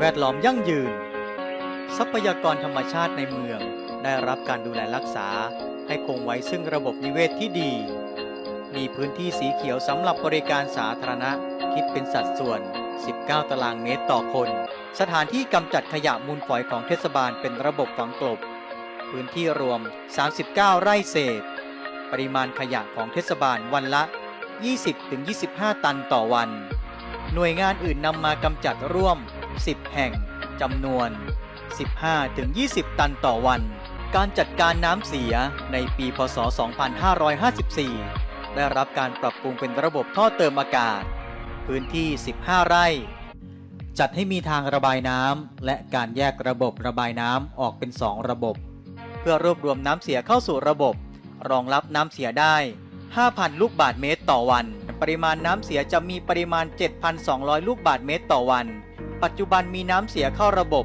แวดล้อมยั่งยืน ทรัพยากรธรรมชาติในเมืองได้รับการดูแลรักษาให้คงไว้ซึ่งระบบนิเวศที่ดี มีพื้นที่สีเขียวสำหรับบริการสาธารณะ คิดเป็นสัดส่วน 19 ตารางเมตรต่อคน สถานที่กำจัดขยะมูลฝอยของเทศบาลเป็นระบบฝังกลบ พื้นที่รวม 39 ไร่เศษ ปริมาณขยะของเทศบาลวันละ 20-25 ตันต่อวัน หน่วยงานอื่นนำมากำจัดร่วม 10 แห่งจำนวน 15-20 ตันต่อวัน การจัดการน้ำเสียในปีพศ 2554 ได้รับการปรับปรุงเป็นระบบท่อเติมอากาศ พื้นที่ 15 ไร่ จัดให้มีทางระบายน้ำและการแยกระบบระบายน้ำออกเป็น 2 ระบบ เพื่อรวบรวมน้ำเสียเข้าสู่ระบบ รองรับน้ำเสียได้ 5,000 ลูกบาทเมตรต่อวัน ปริมาณน้ำเสียจะมีปริมาณ 7,200 ลูกบาทเมตรต่อวัน ปัจจุบันมีน้ำเสียเข้าระบบ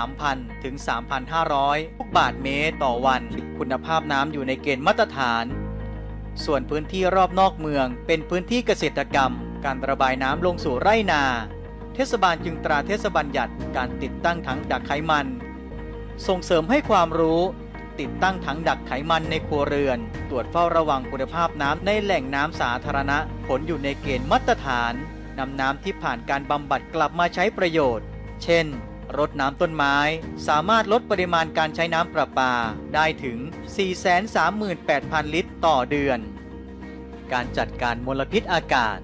3,000 ถึง 3,500ลูกบาทเมตรต่อวัน คุณภาพน้ำอยู่ในเกณฑ์มาตรฐาน ส่วนพื้นที่รอบนอกเมือง เป็นพื้นที่เกษตรกรรม การระบายน้ำลงสู่ไร่นา เทศบาลจึงตราเทศบัญญัติการติดตั้งถังดักไขมัน ส่งเสริมให้ความรู้ติดตั้งถังดักไขมันในครัวเรือน ตรวจเฝ้าระวังคุณภาพน้ำในแหล่งน้ำสาธารณะ ผลอยู่ในเกณฑ์มาตรฐาน นำน้ำที่ผ่านการบำบัดกลับมาใช้ประโยชน์ เช่น รดน้ำต้นไม้ สามารถลดปริมาณการใช้น้ำประปาได้ถึง 438,000 ลิตรต่อเดือน การจัดการมลพิษอากาศ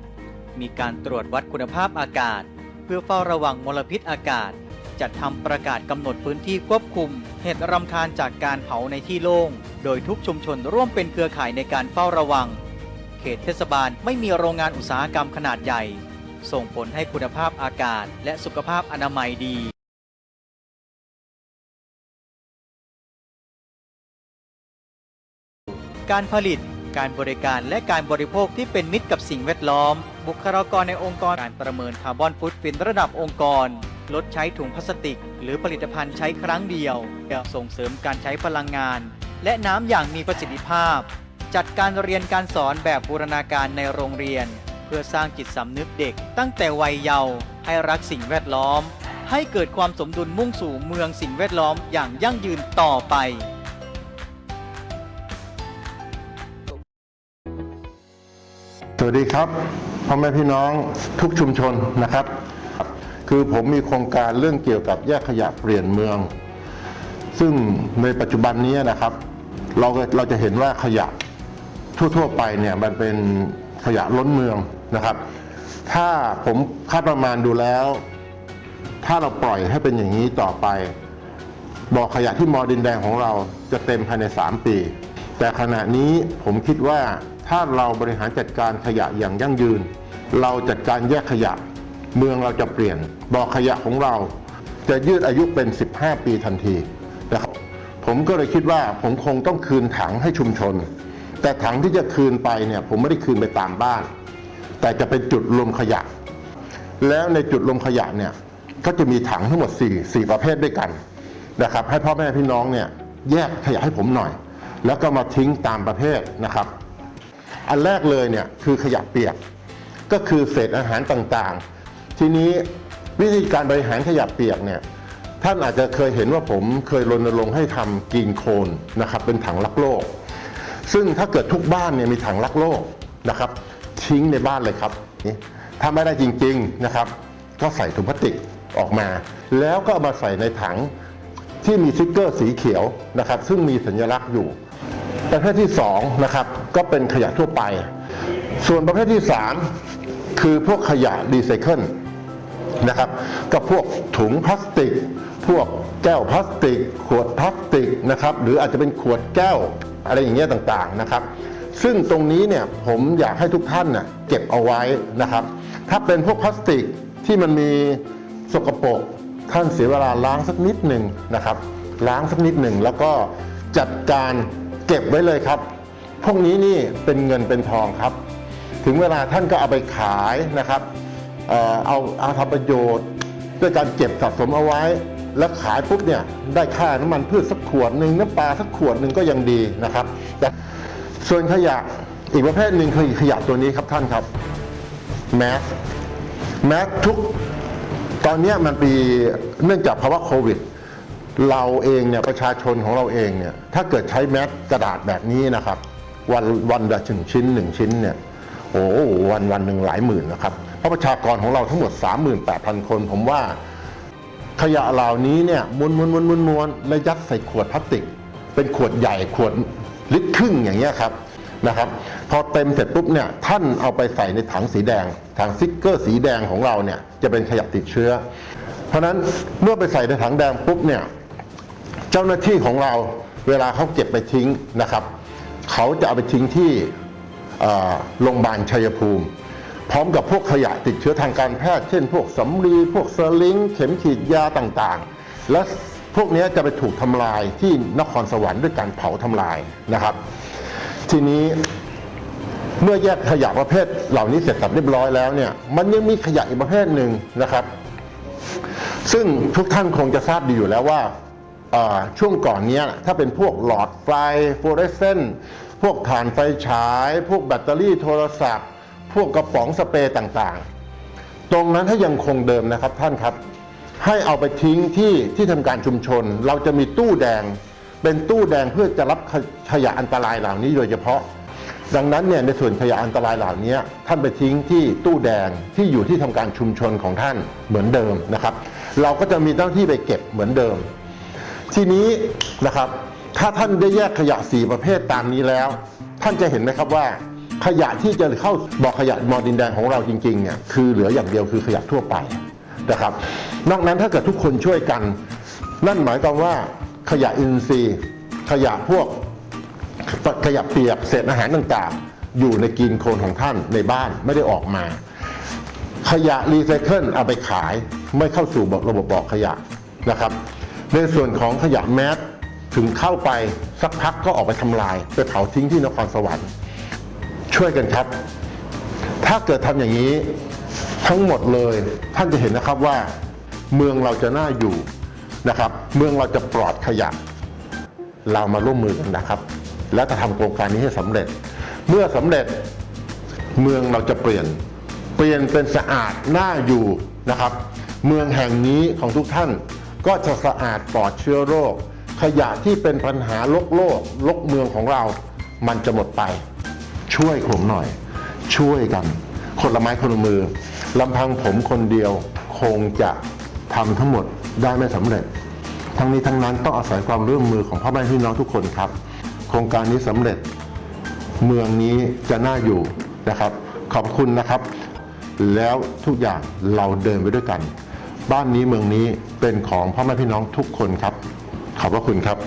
มีการตรวจวัดคุณภาพอากาศ เพื่อเฝ้าระวังมลพิษอากาศ จัดทำประกาศกำหนดพื้นที่ควบคุม เหตุรำคาญจากการเผาในที่โล่ง โดยทุกชุมชนร่วมเป็นเครือข่ายในการเฝ้าระวังเขตเทศบาลไม่มีโรงงานอุตสาหกรรมขนาดใหญ่ ส่งผลให้คุณภาพอากาศ และสุขภาพอนามัยดีการผลิต การบริการ และการบริโภคที่เป็นมิตรกับสิ่งแวดล้อม บุคลากรในองค์กร การประเมินคาร์บอนฟุตฟินระดับองค์กร ลดใช้ถุงพลาสติก หรือผลิตภัณฑ์ใช้ครั้งเดียวส่งเสริมการใช้พลังงาน และน้ำอย่างมีประสิทธิภาพ จัดการเรียนการสอนแบบบูรณาการในโรงเรียน เพื่อสร้างจิตสำนึกเด็ก ตั้งแต่วัยเยาว์ให้รักสิ่งแวดล้อม ให้เกิดความสมดุลมุ่งสู่เมืองสิ่งแวดล้อมอย่างยั่งยืนต่อไปสวัสดีครับพ่อแม่พี่น้องทุกชุมชนนะครับ คือผมมีโครงการเรื่องเกี่ยวกับแยกขยะเปลี่ยนเมือง ซึ่งในปัจจุบันนี้นะครับ เราเราจะเห็นว่าขยะทั่ว ๆ ไปเนี่ยมันเป็น ขยะล้นเมืองนะครับ ถ้าผมคาดประมาณดูแล้ว ถ้าเราปล่อยให้เป็นอย่างนี้ต่อไปบ่อขยะที่มอดินแดงของเราจะเต็มภายใน 3 ปี แต่ขณะนี้ผมคิดว่าถ้าเราบริหารจัดการขยะอย่างยั่งยืน เราจัดการแยกขยะ เมืองเราจะเปลี่ยนบ่อขยะของเรา จะยืดอายุเป็น 15 ปีทันทีนะครับผมก็เลยคิดว่าผมคงต้องคืนถังให้ชุมชน แต่ถังที่จะคืนไปเนี่ยผมไม่ได้คืนไปตามบ้าน แต่จะเป็นจุดรวมขยะ แล้วในจุดรวมขยะเนี่ยก็จะมีถังทั้งหมด4 4ประเภทด้วยกันนะครับให้พ่อแม่พี่น้องเนี่ยแยกขยะให้ผมหน่อย แล้วก็มาทิ้งตามประเภทนะครับ อันแรกเลยเนี่ยคือขยะเปียก ก็คือเศษอาหารต่างๆ ทีนี้วิธีการบริหารขยะเปียกเนี่ยท่านอาจจะเคยเห็นว่าผมเคยรณรงค์ให้ทำกรีนโคนนะครับเป็นถังรักโลก ซึ่งถ้าเกิดทุกบ้านเนี่ยมีถังรักโลกนะครับ ทิ้งในบ้านเลยครับนี่ถ้าไม่ได้จริงๆนะครับ ก็ใส่ถุงพลาสติกออกมา แล้วก็ามาใส่ในถังที่มีสติ๊กเกอร์สีเขียวนะครับ ซึ่งมีสัญลักษณ์อยู่ ประเภทที่2นะครับก็เป็นขยะทั่วไป ส่วนประเภทที่ 3 คือพวกขยะรีไซเคิลนะครับก็พวกถุงพลาสติก พวกแก้วพลาสติก ขวดพลาสติกนะครับหรืออาจจะเป็นขวดแก้ว อะไรอย่างเงี้ยต่างๆนะครับ ซึ่งตรงนี้เนี่ยผมอยากให้ทุกท่านน่ะเก็บเอาไว้นะครับ ถ้าเป็นพวกพลาสติกที่มันมีสกปรกท่านเสียเวลาล้างสักนิดหนึ่งนะครับ ล้างสักนิดหนึ่งแล้วก็จัดการเก็บไว้เลยครับ พวกนี้นี่เป็นเงินเป็นทองครับ ถึงเวลาท่านก็เอาไปขายนะครับ เอ่อเอาเอาทำประโยชน์ด้วยการเก็บสะสมเอาไว้ แล้วขายปุ๊บเนี่ยได้ค่าน้ำมันพืชสักขวดหนึ่งน้ำปลาสักขวดหนึ่งก็ยังดีนะครับแต่ส่วนขยะอีกประเภทหนึ่งคือขยะตัวนี้ครับท่านครับแมสแมสทุกตอนนี้มันปีเนื่องจากภาวะโควิด เราเองเนี่ยประชาชนของเราเองเนี่ยถ้าเกิดใช้แมสกระดาษแบบนี้นะครับ วันวันละหนึ่งชิ้นหนึ่งชิ้นเนี่ยโอ้โหวันวันหนึ่งหลายหมื่นนะครับเพราะประชากรของเราทั้งหมด 38,000 คนผมว่า ขยะเหล่านี้เนี่ยม้วนม้วนม้วนม้วนม้วนแล้วยัดใส่ขวดพลาสติก เป็นขวดใหญ่ขวดลิตรครึ่งอย่างเงี้ยครับนะครับ พอเต็มเสร็จปุ๊บเนี่ยท่านเอาไปใส่ในถังสีแดงถังซิกเกอร์สีแดงของเราเนี่ยจะเป็นขยะติดเชื้อ เพราะนั้นเมื่อไปใส่ในถังแดงปุ๊บเนี่ยเจ้าหน้าที่ของเราเวลาเขาเก็บไปทิ้งนะครับ เขาจะเอาไปทิ้งที่โรงพยาบาลชัยภูมิ พร้อมกับพวกขยะติดเชื้อทางการแพทย์ เช่น พวกสำลีพวกสลิงเข็มฉีดยาต่างๆ และพวกนี้จะไปถูกทำลายที่นครสวรรค์ด้วยการเผาทำลายนะครับ ทีนี้เมื่อแยกขยะประเภทเหล่านี้เสร็จสับเรียบร้อยแล้วเนี่ยมันยังมีขยะอีกประเภทหนึ่งนะครับ ซึ่งทุกท่านคงจะทราบดีอยู่แล้วว่าช่วงก่อนนี้ถ้าเป็นพวกหลอดไฟฟลูออเรสเซนต์พวกถ่านไฟฉาย พวกแบตเตอรี่โทรศัพท์ พวกกระป๋องสเปรย์ต่างๆ ตรงนั้นถ้ายังคงเดิมนะครับท่านครับ ให้เอาไปทิ้งที่ที่ทำการชุมชน เราจะมีตู้แดง เป็นตู้แดงเพื่อจะรับขยะอันตรายเหล่านี้โดยเฉพาะ ดังนั้นเนี่ยในส่วนขยะอันตรายเหล่านี้ท่านไปทิ้งที่ตู้แดงที่อยู่ที่ทำการชุมชนของท่านเหมือนเดิมนะครับ เราก็จะมีเจ้าหน้าที่ไปเก็บเหมือนเดิม ทีนี้นะครับถ้าท่านได้แยกขยะสีประเภทตามนี้แล้ว ท่านจะเห็นไหมครับว่า ขยะที่จะเข้าบ่อขยะมอดินแดงของเราจริงๆเนี่ยคือเหลืออย่างเดียวคือขยะทั่วไปนะครับ นอกนั้นถ้าเกิดทุกคนช่วยกัน นั่นหมายความว่าขยะอินทรีย์ ขยะพวกขยะเปียกเศษอาหารต่างๆ อยู่ในกินโคลนของท่านในบ้านไม่ได้ออกมา ขยะรีไซเคิลเอาไปขายไม่เข้าสู่ระบบบ่อขยะนะครับ ในส่วนของขยะแมสถึงเข้าไปสักพักก็ออกไปทำลาย ไปเผาทิ้งที่นครสวรรค์ ช่วยกันครับ ถ้าเกิดทำอย่างนี้ทั้งหมดเลยท่านจะเห็นนะครับว่า เมืองเราจะน่าอยู่นะครับ เมืองเราจะปลอดขยะเรามาร่วมมือกันนะครับ และจะทำโครงการนี้ให้สำเร็จ เมื่อสำเร็จเมืองเราจะเปลี่ยน เปลี่ยนเป็นสะอาดน่าอยู่นะครับ เมืองแห่งนี้ของทุกท่านก็จะสะอาดปลอดเชื้อโรค ขยะที่เป็นปัญหาโลกโลกลกเมืองของเรา มันจะหมดไป ช่วยผมหน่อย ช่วยกัน คนละไม้คนละมือลำพังผมคนเดียวคงจะทำทั้งหมดได้ไม่สำเร็จ ทั้งนี้ทั้งนั้นต้องอาศัยความร่วมมือของพ่อแม่พี่น้องทุกคนครับ โครงการนี้สำเร็จ เมืองนี้จะน่าอยู่นะครับ ขอบคุณนะครับ แล้วทุกอย่างเราเดินไปด้วยกัน บ้านนี้เมืองนี้เป็นของพ่อแม่พี่น้องทุกคนครับ ขอบพระคุณครับ